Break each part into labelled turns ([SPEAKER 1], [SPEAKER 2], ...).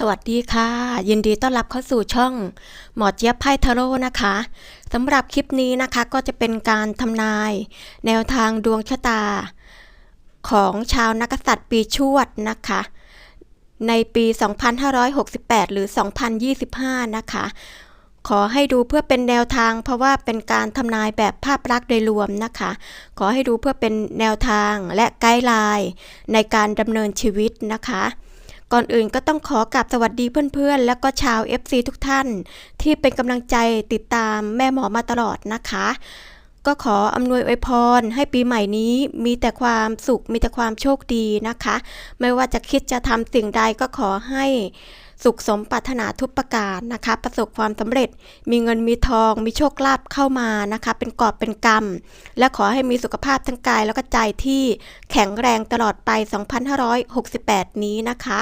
[SPEAKER 1] สวัสดีค่ะ ยินดีต้อนรับเข้าสู่ช่องหมอเจี๊ยบไพ่ทาโร่นะคะสำหรับคลิปนี้นะคะก็จะเป็นการทำนาย แนวทางดวงชะตา ของชาวนักษัตริย์ปีชวดนะคะ ในปี 2568 หรือ 2025 นะคะ ขอให้ดูเพื่อเป็นแนวทาง เพราะว่าเป็นการทำนายแบบภาพลักษณ์โดยรวมนะคะ ขอให้ดูเพื่อเป็นแนวทางและไกด์ไลน์ในการดำเนินชีวิตนะคะ ก่อนอื่นก็ต้องขอกราบสวัสดีเพื่อนๆ และก็ชาว FC ทุกท่าน ที่เป็นกำลังใจติดตามแม่หมอมาตลอดนะคะ ก็ขออำนวยอวยพร ให้ปีใหม่นี้มีแต่ความสุขมีแต่ความโชคดีนะคะ ไม่ว่าจะคิดจะทำสิ่งใดก็ขอให้ สุขสมปรารถนาทุกประการนะคะ ประสบความสำเร็จ มีเงินมีทอง มีโชคลาภเข้ามานะคะ เป็นกอบเป็นกำและขอให้มีสุขภาพทั้งกายแล้วก็ใจที่แข็งแรงตลอดไป 2568 นี้นะคะ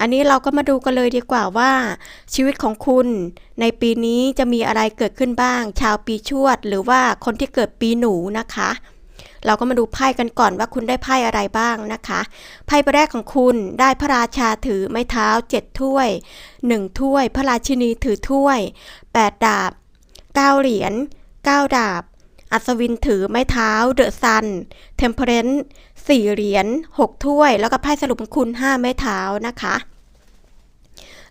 [SPEAKER 1] อันนี้เราก็มาดูกันเลยดีกว่าว่า ชีวิตของคุณในปีนี้จะมีอะไรเกิดขึ้นบ้าง ชาวปีชวด หรือว่าคนที่เกิดปีหนูนะคะ เราก็มาดูไพ่กันก่อนว่าคุณได้ไพ่อะไรบ้างนะคะ ไพ่ใบแรกของคุณได้พระราชาถือไม้เท้าเจ็ดถ้วยหนึ่งถ้วย พระราชินีถือถ้วยแปดดาบเก้าเหรียญเก้าดาบ อัศวินถือไม้เท้าเดอะซันเทมเพรนสี่เหรียญหกถ้วย แล้วก็ไพ่สรุปของคุณห้าไม้เท้านะคะ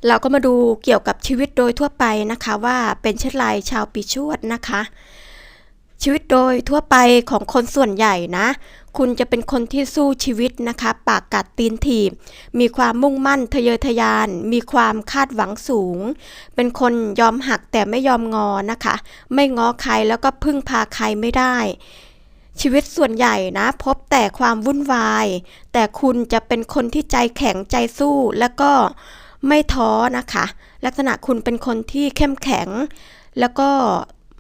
[SPEAKER 1] เราก็มาดูเกี่ยวกับชีวิตโดยทั่วไปนะคะว่าเป็นเช่นไรชาวปีชวดนะคะ ชีวิตโดยทั่วไปของคนส่วนใหญ่นะ คุณจะเป็นคนที่สู้ชีวิตนะคะ ปากกัดตีนถีบ มีความมุ่งมั่นทะเยอทะยาน มีความคาดหวังสูง เป็นคนยอมหักแต่ไม่ยอมงอนะคะ ไม่ง้อใครแล้วก็พึ่งพาใครไม่ได้ชีวิตส่วนใหญ่นะ พบแต่ความวุ่นวาย แต่คุณจะเป็นคนที่ใจแข็งใจสู้แล้วก็ไม่ท้อนะคะ ลักษณะคุณเป็นคนที่เข้มแข็ง แล้วก็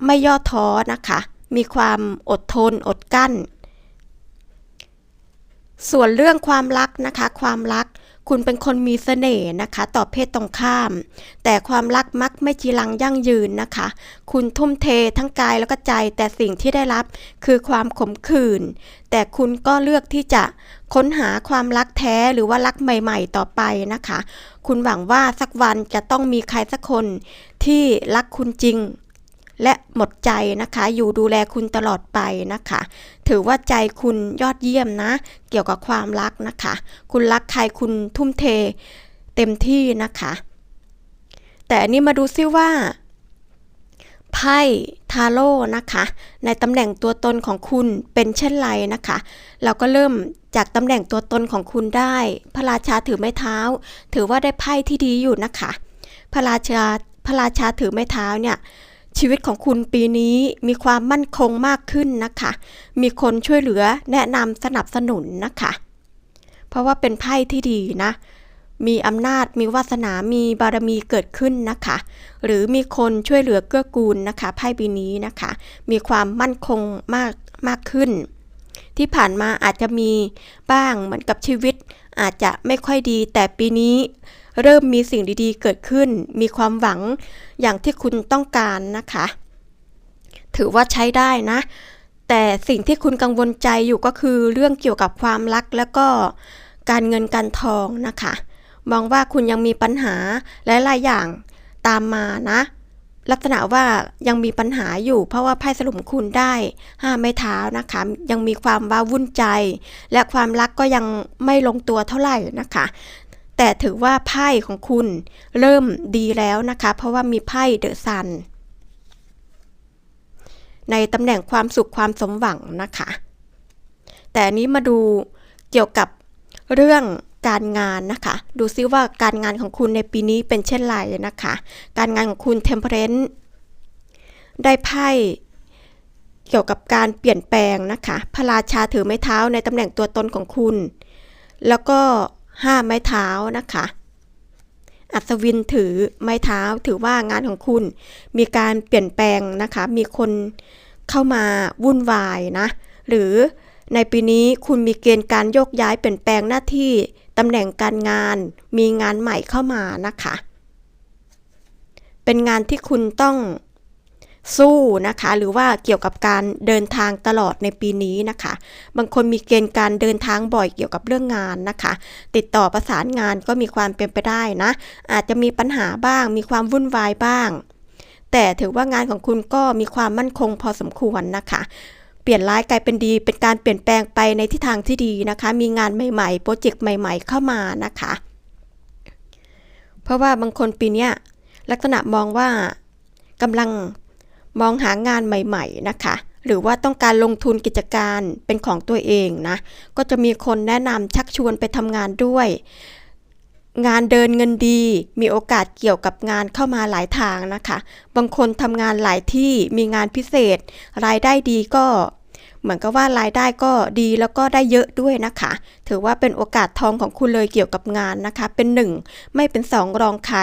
[SPEAKER 1] ไม่ย่อท้อนะคะ มีความอดทนอดกั้น ส่วนเรื่องความรักนะคะ ความรักคุณเป็นคนมีเสน่ห์นะคะ ต่อเพศตรงข้าม แต่ความรักมักไม่จีรังยั่งยืนนะคะ คุณทุ่มเททั้งกายแล้วก็ใจ แต่สิ่งที่ได้รับคือความขมขื่นแต่คุณก็เลือกที่จะค้นหาความรักแท้หรือว่ารักใหม่ ๆ ต่อไปนะคะ คุณหวังว่าสักวันจะต้องมีใครสักคนที่รักคุณจริง และหมดใจนะคะ อยู่ดูแลคุณตลอดไปนะคะ ถือว่าใจคุณยอดเยี่ยมนะ เกี่ยวกับความรักนะคะ คุณรักใครคุณทุ่มเทเต็มที่นะคะ แต่อันนี้มาดูซิว่าไพ่ทาโร่นะคะ ในตำแหน่งตัวตนของคุณเป็นเช่นไรนะคะ เราก็เริ่มจากตำแหน่งตัวตนของคุณได้ พระราชาถือไม้เท้า ถือว่าได้ไพ่ที่ดีอยู่นะคะ พระราชาพระราชาถือไม้เท้าเนี่ย ชีวิตของคุณปีนี้มีความมั่นคงมากขึ้นนะคะ มีคนช่วยเหลือแนะนำสนับสนุนนะคะ เพราะว่าเป็นไพ่ที่ดีนะ มีอำนาจ มีวาสนา มีบารมีเกิดขึ้นนะคะ หรือมีคนช่วยเหลือเกื้อกูลนะคะ ไพ่ปีนี้นะคะ มีความมั่นคงมากมากขึ้น ที่ผ่านมาอาจจะมีบ้างเหมือนกับชีวิต อาจจะไม่ค่อยดี แต่ปีนี้ เริ่มมีสิ่งดีๆ เกิดขึ้น มีความหวังอย่างที่คุณต้องการนะคะ ถือว่าใช้ได้นะ แต่สิ่งที่คุณกังวลใจอยู่ก็คือเรื่องเกี่ยวกับความรักแล้วก็การเงินการทองนะคะ มองว่าคุณยังมีปัญหาและหลายๆอย่างตามมานะ ลักษณะว่ายังมีปัญหาอยู่ เพราะว่าไพ่สรุปคุณได้ห้าไม้เท้านะคะ ยังมีความว้าวุ่นใจ และความรักก็ยังไม่ลงตัวเท่าไหร่นะคะ แต่ถือว่าไพ่ของคุณเริ่มดีแล้วนะคะ เพราะว่ามีไพ่เดอะซันในตำแหน่งความสุขความสมหวังนะคะ แต่อันนี้มาดูเกี่ยวกับเรื่องการงานนะคะ ดูซิว่าการงานของคุณในปีนี้เป็นเช่นไรนะคะ การงานของคุณเทมเพรนได้ไพ่เกี่ยวกับการเปลี่ยนแปลงนะคะ พระราชาถือไม้เท้าในตำแหน่งตัวตนของคุณ แล้วก็ ห้าไม้เท้านะคะ อัศวินถือไม้เท้าถือว่างานของคุณมีการเปลี่ยนแปลงนะคะ มีคนเข้ามาวุ่นวายนะ หรือในปีนี้คุณมีเกณฑ์การโยกย้ายเปลี่ยนแปลงหน้าที่ตำแหน่งการงาน มีงานใหม่เข้ามานะคะ เป็นงานที่คุณต้อง สู้นะคะ หรือว่าเกี่ยวกับการเดินทางตลอดในปีนี้นะคะ บางคนมีเกณฑ์การเดินทางบ่อยเกี่ยวกับเรื่องงานนะคะ ติดต่อประสานงานก็มีความเป็นไปได้นะ อาจจะมีปัญหาบ้าง มีความวุ่นวายบ้าง แต่ถือว่างานของคุณก็มีความมั่นคงพอสมควรนะคะเปลี่ยนร้ายกลายเป็นดี เป็นการเปลี่ยนแปลงไปในทิศทางที่ดีนะคะ มีงานใหม่ๆ โปรเจกต์ใหม่ ๆ เข้ามานะคะ เพราะว่าบางคนปีนี้ลักษณะมองว่ากำลัง มองหางานใหม่ ๆ นะคะ หรือว่าต้องการลงทุนกิจการเป็นของตัวเองนะ ก็จะมีคนแนะนำชักชวนไปทำงานด้วย งานเดินเงินดี มีโอกาสเกี่ยวกับงานเข้ามาหลายทางนะคะ บางคนทำงานหลายที่มีงานพิเศษ รายได้ดีก็ เหมือนกับว่ารายได้ก็ดีแล้วก็ได้เยอะด้วยนะคะ ถือว่าเป็นโอกาสทองของคุณเลยเกี่ยวกับงานนะคะ เป็นหนึ่งไม่เป็นสองรองใคร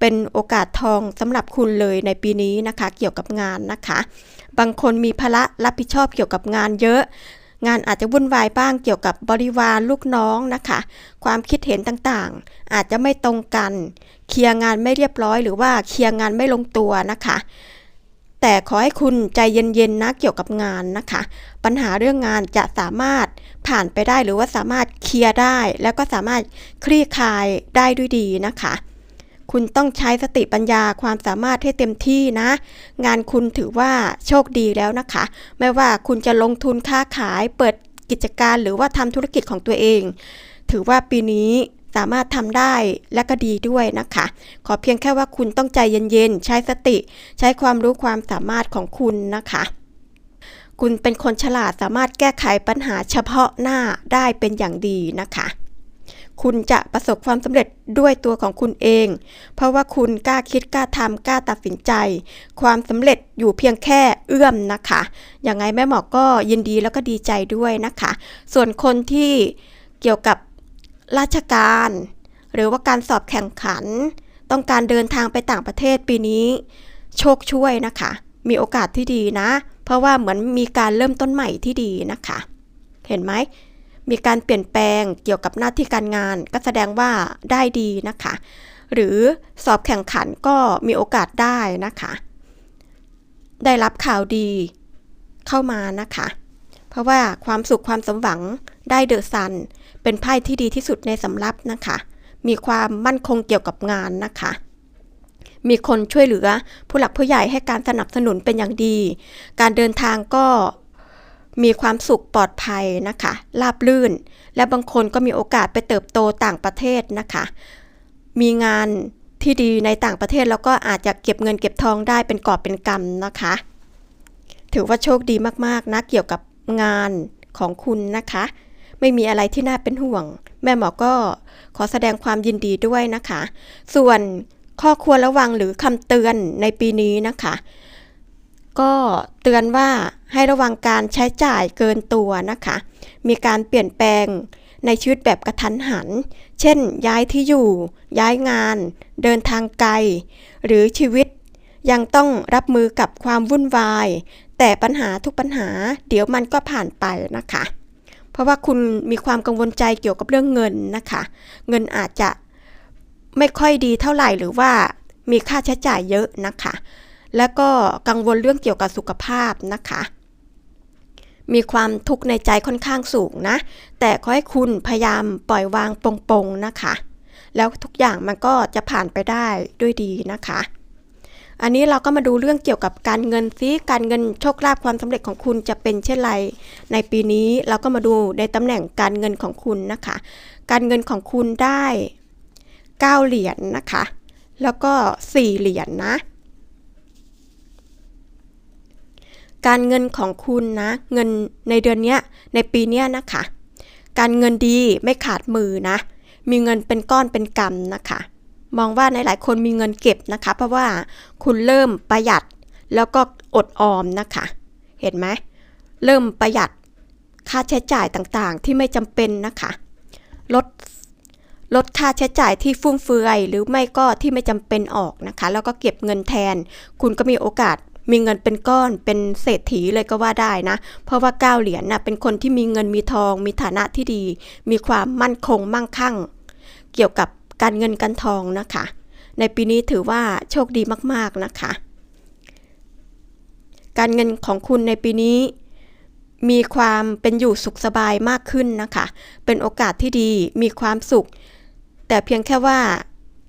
[SPEAKER 1] เป็นโอกาสทองสำหรับคุณเลยในปีนี้นะคะ เกี่ยวกับงานนะคะ บางคนมีภาระรับผิดชอบเกี่ยวกับงานเยอะ งานอาจจะวุ่นวายบ้างเกี่ยวกับบริวารลูกน้องนะคะ ความคิดเห็นต่างๆ อาจจะไม่ตรงกัน เคลียร์งานไม่เรียบร้อยหรือว่าเคลียร์งานไม่ลงตัวนะคะแต่ขอให้คุณใจเย็นๆนะเกี่ยวกับงานนะคะ ปัญหาเรื่องงานจะสามารถผ่านไปได้หรือว่าสามารถเคลียร์ได้ แล้วก็สามารถคลี่คลายได้ด้วยดีนะคะ คุณต้องใช้สติปัญญาความสามารถให้เต็มที่นะ งานคุณถือว่าโชคดีแล้วนะคะ ไม่ว่าคุณจะลงทุนค้าขายเปิดกิจการหรือว่าทำธุรกิจของตัวเอง ถือว่าปีนี้สามารถทำได้และก็ดีด้วยนะคะ ขอเพียงแค่ว่าคุณต้องใจเย็นๆ ใช้สติ ใช้ความรู้ความสามารถของคุณนะคะ คุณเป็นคนฉลาดสามารถแก้ไขปัญหาเฉพาะหน้าได้เป็นอย่างดีนะคะ คุณจะประสบความสำเร็จด้วยตัวของคุณเอง เพราะว่าคุณกล้าคิดกล้าทำกล้าตัดสินใจ ความสำเร็จอยู่เพียงแค่เอื้อมนะคะยังไงแม่หมอก็ยินดีแล้วก็ดีใจด้วยนะคะ ส่วนคนที่เกี่ยวกับราชการ หรือว่าการสอบแข่งขัน ต้องการเดินทางไปต่างประเทศปีนี้ โชคช่วยนะคะ มีโอกาสที่ดีนะ เพราะว่าเหมือนมีการเริ่มต้นใหม่ที่ดีนะคะ เห็นไหม มีการเปลี่ยนแปลงเกี่ยวกับหน้าที่การงาน ก็แสดงว่าได้ดีนะคะ หรือสอบแข่งขันก็มีโอกาสได้นะคะ ได้รับข่าวดีเข้ามานะคะ เพราะว่าความสุขความสมหวังได้เดอะซัน เป็นไพ่ที่ดีที่สุดในสำรับนะคะ มีความมั่นคงเกี่ยวกับงานนะคะมีคนช่วยเหลือผู้หลักผู้ใหญ่ให้การสนับสนุนเป็นอย่างดี การเดินทางก็ มีความสุขปลอดภัยนะคะราบลื่น และบางคนก็มีโอกาสไปเติบโตต่างประเทศนะคะ มีงานที่ดีในต่างประเทศแล้วก็อาจจะเก็บเงินเก็บทองได้เป็นกอบเป็นกำนะคะ ถือว่าโชคดีมากๆนะเกี่ยวกับงานของคุณนะคะ ไม่มีอะไรที่น่าเป็นห่วง แม่หมอก็ขอแสดงความยินดีด้วยนะคะ ส่วนข้อควรระวังหรือคำเตือนในปีนี้นะคะ ก็เตือนว่าให้ระวังการใช้จ่ายเกินตัวนะคะ มีการเปลี่ยนแปลงในชีวิตแบบกระทันหัน เช่น ย้ายที่อยู่ ย้ายงาน เดินทางไกล หรือชีวิต ยังต้องรับมือกับความวุ่นวาย แต่ปัญหาทุกปัญหา เดี๋ยวมันก็ผ่านไปนะคะ เพราะว่าคุณมีความกังวลใจเกี่ยวกับเรื่องเงินนะคะ เงินอาจจะไม่ค่อยดีเท่าไหร่หรือว่ามีค่าใช้จ่ายเยอะนะคะ แล้วก็กังวลเรื่องเกี่ยวกับสุขภาพนะคะ มีความทุกข์ในใจค่อนข้างสูงนะ แต่ขอให้คุณพยายามปล่อยวางปลงๆนะคะ แล้วทุกอย่างมันก็จะผ่านไปได้ด้วยดีนะคะ อันนี้เราก็มาดูเรื่องเกี่ยวกับการเงินซิการเงินโชคลาภความสำเร็จของคุณจะเป็นเช่นไร ในปีนี้เราก็มาดูในตำแหน่งการเงินของคุณนะคะ การเงินของคุณได้ 9 เหรียญนนะคะ แล้วก็ 4 เหรียญนนะ การเงินของคุณนะ เงินในเดือนเนี้ยในปีเนี้ยนะคะ การเงินดีไม่ขาดมือนะ มีเงินเป็นก้อนเป็นกำนะคะ มองว่าในหลายคนมีเงินเก็บนะคะ เพราะว่าคุณเริ่มประหยัดแล้วก็อดออมนะคะ เห็นไหมเริ่มประหยัดค่าใช้จ่ายต่างๆ ที่ไม่จำเป็นนะคะ ลดลดค่าใช้จ่ายที่ฟุ่มเฟือย หรือไม่ก็ที่ไม่จำเป็นออกนะคะ แล้วก็เก็บเงินแทน คุณก็มีโอกาส มีเงินเป็นก้อนเป็นเศรษฐีเลยก็ว่าได้นะ เพราะว่าเก้าเหรียญน่ะเป็นคนที่มีเงินมีทอง มีฐานะที่ดี มีความมั่นคงมั่งคั่ง เกี่ยวกับการเงินการทองนะคะ ในปีนี้ถือว่าโชคดีมากๆนะคะ การเงินของคุณในปีนี้มีความเป็นอยู่สุขสบายมากขึ้นนะคะ เป็นโอกาสที่ดี มีความสุข แต่เพียงแค่ว่า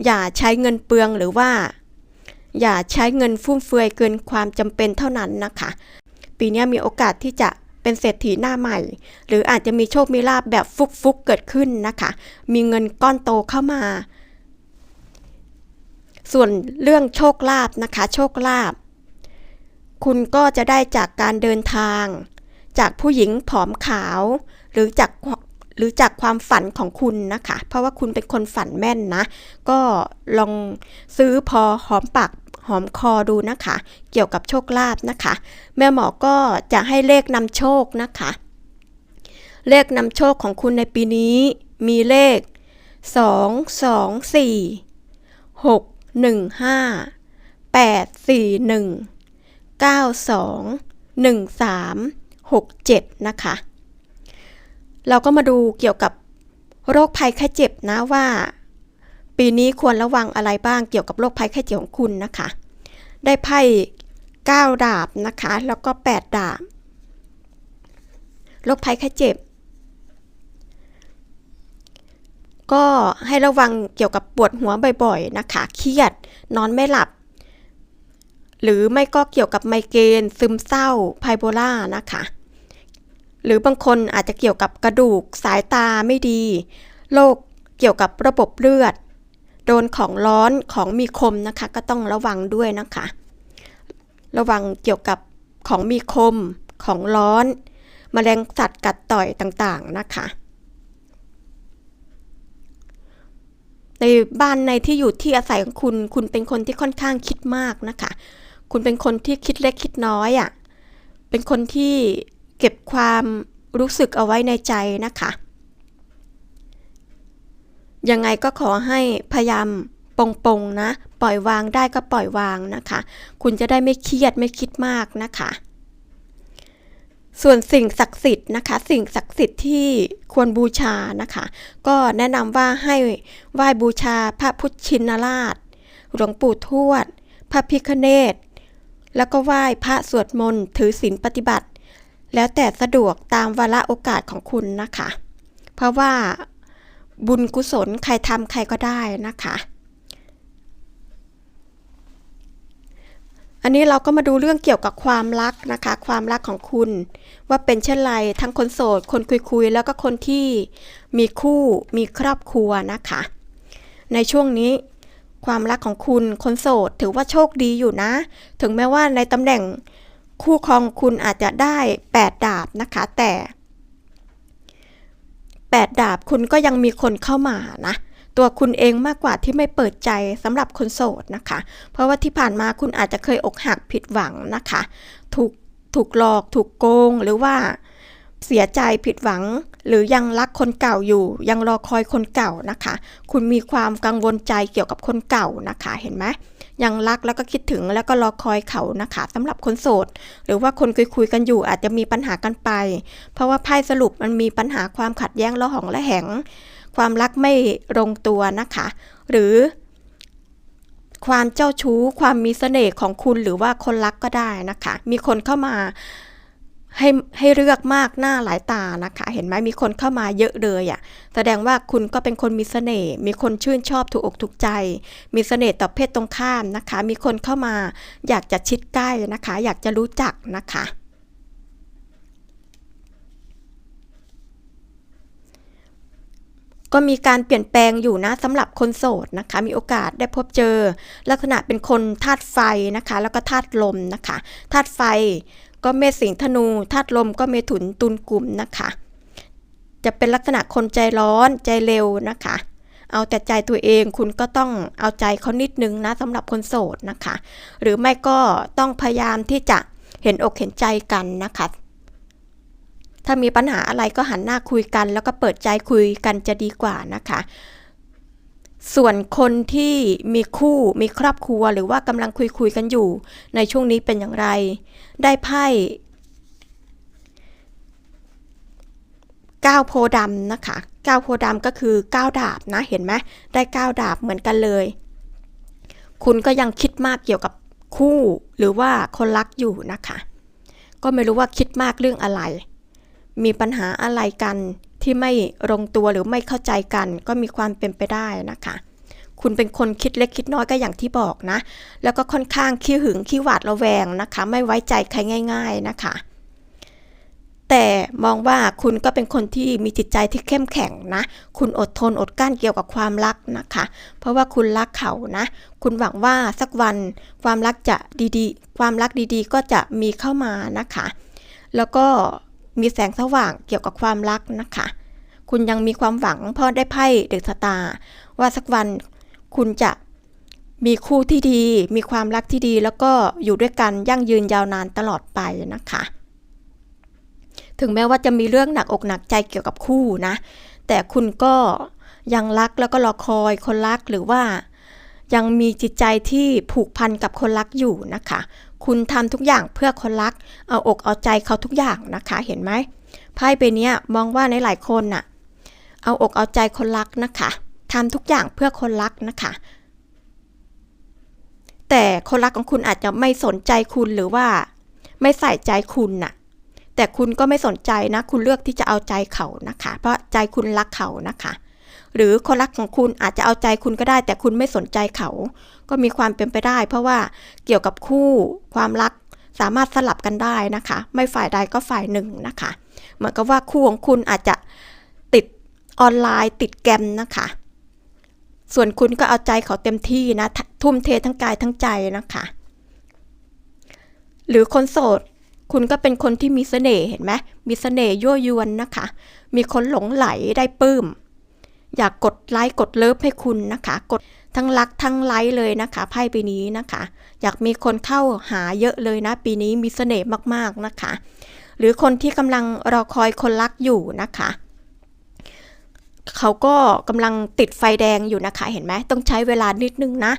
[SPEAKER 1] อย่าใช้เงินเปลืองหรือว่า อย่าใช้เงินฟุ่มเฟือยเกินความจำเป็นเท่านั้นนะคะ ปีนี้มีโอกาสที่จะเป็นเศรษฐีหน้าใหม่ หรืออาจจะมีโชคมีลาบแบบฟุกๆเกิดขึ้นนะคะ มีเงินก้อนโตเข้ามา ส่วนเรื่องโชคลาภนะคะ โชคลาภคุณก็จะได้จากการเดินทาง จากผู้หญิงผอมขาว หรือจาก หรือจากความฝันของคุณนะคะ เพราะว่าคุณเป็นคนฝันแม่นนะ ก็ลองซื้อพอหอมปากหอมคอดูนะคะ เกี่ยวกับโชคลาภนะคะ แม่หมอก็จะให้เลขนำโชคนะคะ เลขนำโชคของคุณในปีนี้มีเลข 2 2 4 6 1 5 8 4 1 9 2 1 3 6 7 นะคะ เราก็มาดูเกี่ยวกับโรคภัยไข้เจ็บนะว่า ปีนี้ควรระวังอะไรบ้างเกี่ยวกับโรคภัยไข้เจ็บของคุณนะคะ ได้ไพ่9ดาบนะคะ แล้วก็ 8 ดาบโรคภัยไข้เจ็บ ก็ให้ระวังเกี่ยวกับปวดหัวบ่อยๆนะคะเครียดนอนไม่หลับ หรือไม่ก็เกี่ยวกับไมเกรนซึมเศร้าไพโบล่านะคะ หรือบางคนอาจจะเกี่ยวกับกระดูกสายตาไม่ดีโรคเกี่ยวกับระบบเลือด โดนของร้อนของมีคมนะคะ ก็ต้องระวังด้วยนะคะ ระวังเกี่ยวกับของมีคม ของร้อนแมลงสัตว์กัดต่อยต่างๆนะคะในบ้านในที่อยู่ที่อาศัยของคุณ คุณเป็นคนที่ค่อนข้างคิดมากนะคะ คุณเป็นคนที่คิดเล็กคิดน้อยอะ่ะ เป็นคนที่ เก็บความรู้สึกเอาไว้ในใจนะคะ ยังไงก็ขอให้พยายามปงปงๆนะ ปล่อยวางได้ก็ปล่อยวางนะคะ คุณจะได้ไม่เครียดไม่คิดมากนะคะ ส่วนสิ่งศักดิ์สิทธิ์นะคะ สิ่งศักดิ์สิทธิ์ที่ควรบูชานะคะ ก็แนะนำว่าให้ไหว้บูชาพระพุทธชินราช หลวงปู่ทวด พระพิฆเนศแล้วก็ไหว้พระสวดมนต์ถือศีลปฏิบัติ แล้วแต่สะดวกตามวาระโอกาสของคุณนะคะ เพราะว่าบุญกุศลใครทำใครก็ได้นะคะ อันนี้เราก็มาดูเรื่องเกี่ยวกับความรักนะคะ ความรักของคุณ ว่าเป็นเช่นไรทั้งคนโสด คนคุยๆ แล้วก็คนที่มีคู่มีครอบครัวนะคะ ในช่วงนี้ความรักของคุณคนโสดถือว่าโชคดีอยู่นะ ถึงแม้ว่าในตำแหน่ง คู่ครองคุณอาจจะได้ 8 ดาบนะคะแต่ 8 ดาบคุณก็ยังมีคนเข้ามานะตัวคุณเองมากกว่าที่ไม่เปิดใจสำหรับคนโสดนะคะ เพราะว่าที่ผ่านมาคุณอาจจะเคยอกหักผิดหวังนะคะ ถูกถูกหลอก ถูกโกงหรือว่าเสียใจผิดหวัง หรือยังรักคนเก่าอยู่ ยังรอคอยคนเก่านะคะ คุณมีความกังวลใจเกี่ยวกับคนเก่านะคะเห็นไหม ยังรักแล้วก็คิดถึงแล้วก็รอคอยเขานะคะสำหรับคนโสด หรือว่าคนคุยคุยๆกันอยู่อาจจะมีปัญหากันไป เพราะว่าไพ่สรุปมันมีปัญหาความขัดแย้งระหองและแหง ความรักไม่ลงตัวนะคะ หรือ ความเจ้าชู้ ความมีเสน่ห์ของคุณหรือว่าคนรักก็ได้นะคะ มีคนเข้ามา ให้ให้เลือกมากหน้าหลายตานะคะ เห็นไหมมีคนเข้ามาเยอะเลยอะ่ะแสดงว่าคุณก็เป็นคนมีเสน่ห์มีคนชื่นชอบถูกอกถูกใจ มีเสน่ห์ต่อเพศตรงข้ามนะคะ มีคนเข้ามาอยากจะชิดใกล้นะคะ อยากจะรู้จักนะคะก็มีการเปลี่ยนแปลงอยู่นะสำหรับคนโสดนะคะ มีโอกาสได้พบเจอ ลักษณะเป็นคนธาตุไฟนะคะ แล้วก็ธาตุลมนะคะธาตุไฟ ก็เมษสิงธนูธาตุลมก็เมถุนตุลกลุ่มนะคะ จะเป็นลักษณะคนใจร้อนใจเร็วนะคะ เอาแต่ใจตัวเองคุณก็ต้องเอาใจเขานิดนึงนะสำหรับคนโสดนะคะ หรือไม่ก็ต้องพยายามที่จะเห็นอกเห็นใจกันนะคะ ถ้ามีปัญหาอะไรก็หันหน้าคุยกัน แล้วก็เปิดใจคุยกันจะดีกว่านะคะ ส่วนคนที่มีคู่มีครอบครัวหรือว่ากำลังคุยคุยกันอยู่ ในช่วงนี้เป็นอย่างไร ได้ไพ่ก้าวโพดำนะคะก้าวโพดำก็คือก้าวดาบนะเห็นไหมได้ก้าวดาบเหมือนกันเลย คุณก็ยังคิดมากเกี่ยวกับคู่หรือว่าคนรักอยู่นะคะ ก็ไม่รู้ว่าคิดมากเรื่องอะไร มีปัญหาอะไรกัน ที่ไม่ลงตัวหรือไม่เข้าใจกัน ก็มีความเป็นไปได้นะคะ คุณเป็นคนคิดเล็กคิดน้อยก็อย่างที่บอกนะ แล้วก็ค่อนข้างขี้หึงขี้หวาดระแวงนะคะ ไม่ไว้ใจใครง่าย ๆนะคะแต่มองว่าคุณก็เป็นคนที่มีจิตใจที่เข้มแข็งนะ คุณอดทนอดกลั้นเกี่ยวกับความรักนะคะ เพราะว่าคุณรักเขานะ คุณหวังว่าสักวันความรักจะดีๆ ความรักดีๆ ก็จะมีเข้ามานะคะ แล้วก็ มีแสงสว่างเกี่ยวกับความรักนะคะ คุณยังมีความหวังเพราะได้ไพ่เดอะสตาว่าสักวันคุณจะมีคู่ที่ดี มีความรักที่ดี แล้วก็อยู่ด้วยกันยั่งยืนยาวนานตลอดไปนะคะ ถึงแม้ว่าจะมีเรื่องหนักอกหนักใจเกี่ยวกับคู่นะ แต่คุณก็ยังรักแล้วก็รอคอยคนรักหรือว่า ยังมีจิตใจที่ผูกพันกับคนรักอยู่นะคะ คุณทำทุกอย่างเพื่อคนรัก เอาอกเอาใจเขาทุกอย่างนะคะ เห็นไหมไพ่ใบเนี้ยมองว่าในหลายคนน่ะ เอาอกเอาใจคนรักนะคะทำทุกอย่างเพื่อคนรักนะคะ แต่คนรักของคุณอาจจะไม่สนใจคุณหรือว่า ไม่ใส่ใจคุณน่ะ แต่คุณก็ไม่สนใจนะ คุณเลือกที่จะเอาใจเขานะคะ เพราะใจคุณรักเขานะคะ หรือคนรักของคุณอาจจะเอาใจคุณก็ได้ แต่คุณไม่สนใจเขา ก็มีความเป็นไปได้ เพราะว่าเกี่ยวกับคู่ความรักสามารถสลับกันได้นะคะ ไม่ฝ่ายใดก็ฝ่ายหนึ่งนะคะ เหมือนกับว่าคู่ของคุณอาจจะติดออนไลน์ติดแกมนะคะ ส่วนคุณก็เอาใจเขาเต็มที่นะ ทุ่มเททั้งกายทั้งใจนะคะ หรือคนโสดคุณก็เป็นคนที่มีเสน่ห์เห็นไหมมีเสน่ห์ยั่วยวนนะคะ มีคนหลงไหลได้ปื้ม อยากกดไลค์กดเลิฟให้คุณนะคะ กดทั้งรักทั้งไลค์เลยนะคะ ไพ่ปีนี้นะคะ อยากมีคนเข้าหาเยอะเลยนะ ปีนี้มีเสน่ห์มากๆนะคะ หรือคนที่กำลังรอคอยคนรักอยู่นะคะเขาก็กำลังติดไฟแดงอยู่นะคะ เห็นไหมต้องใช้เวลานิดนึงนะ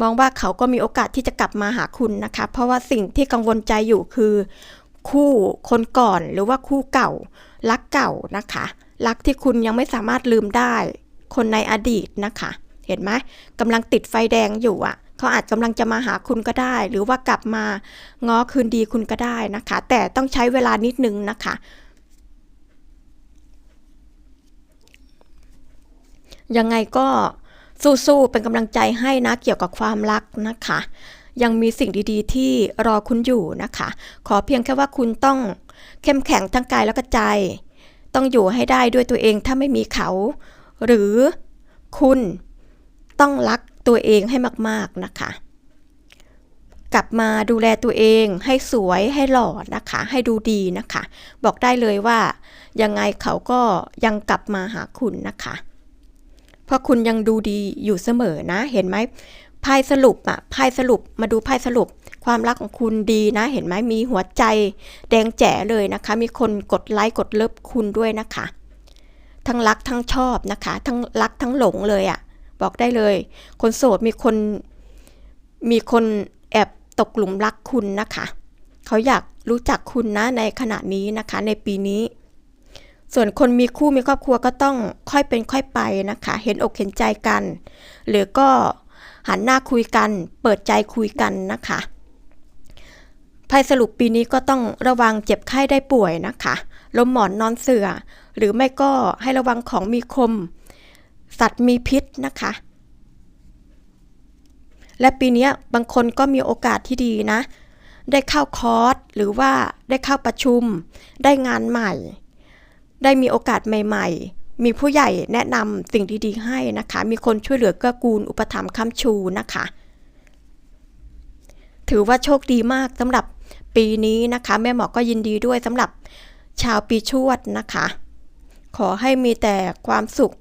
[SPEAKER 1] มองว่าเขาก็มีโอกาสที่จะกลับมาหาคุณนะคะ เพราะว่าสิ่งที่กังวลใจอยู่คือ คู่คนก่อนหรือว่าคู่เก่ารักเก่านะคะ รักที่คุณยังไม่สามารถลืมได้ คนในอดีตนะคะ เห็นไหมกำลังติดไฟแดงอยู่อะเขาอาจกำลังจะมาหาคุณก็ได้ หรือว่ากลับมาง้อคืนดีคุณก็ได้นะคะ แต่ต้องใช้เวลานิดนึงนะคะ ยังไงก็สู้ๆเป็นกำลังใจให้นะเกี่ยวกับความรักนะคะ ยังมีสิ่งดีๆ ที่รอคุณอยู่นะคะ ขอเพียงแค่ว่าคุณต้องเข้มแข็งทั้งกายแล้วก็ใจ ต้องอยู่ให้ได้ด้วยตัวเองถ้าไม่มีเขา หรือคุณต้องรักตัวเองให้มากๆนะคะ กลับมาดูแลตัวเองให้สวยให้หล่อนะคะ ให้ดูดีนะคะ บอกได้เลยว่ายังไงเขาก็ยังกลับมาหาคุณนะคะ เพราะคุณยังดูดีอยู่เสมอนะ เห็นไหมไพ่สรุปอะไพ่สรุปมาดูไพ่สรุป ความรักของคุณดีนะ เห็นไหมมีหัวใจแดงแจ๋เลยนะคะ มีคนกดไลค์กดเลิฟคุณด้วยนะคะ ทั้งรักทั้งชอบนะคะ ทั้งรักทั้งหลงเลยอะบอกได้เลย คนโสดมีคน มีคนแอบตกหลุมรักคุณนะคะ เขาอยากรู้จักคุณนะในขณะนี้นะคะ ในปีนี้ส่วนคนมีคู่มีครอบครัวก็ต้องค่อยเป็นค่อยไปนะคะ เห็นอกเห็นใจกัน หรือก็หันหน้าคุยกัน เปิดใจคุยกันนะคะ ไพ่สรุปปีนี้ก็ต้องระวังเจ็บไข้ได้ป่วยนะคะลมหมอนนอนเสือ่อ หรือไม่ก็ให้ระวังของมีคม สัตว์มีพิษนะคะ และปีนี้บางคนก็มีโอกาสที่ดีนะ ได้เข้าคอร์สหรือว่าได้เข้าประชุม ได้งานใหม่ ได้มีโอกาสใหม่ๆ มีผู้ใหญ่แนะนำสิ่งดีๆให้นะคะ มีคนช่วยเหลือเกื้อกูลอุปถัมภ์ค้ำชูนะคะ ถือว่าโชคดีมากสำหรับ ปีนี้นะคะ แม่หมอก็ยินดีด้วยสำหรับชาวปีชวดนะคะ ขอให้มีแต่ความสุข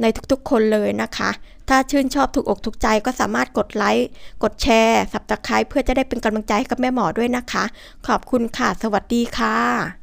[SPEAKER 1] ในทุกๆคนเลยนะคะ ถ้าชื่นชอบถูกอกถูกใจก็สามารถกดไลค์ กดแชร์สับตะไคร้เพื่อจะได้เป็นกำลังใจให้กับแม่หมอด้วยนะคะ ขอบคุณค่ะ สวัสดีค่ะ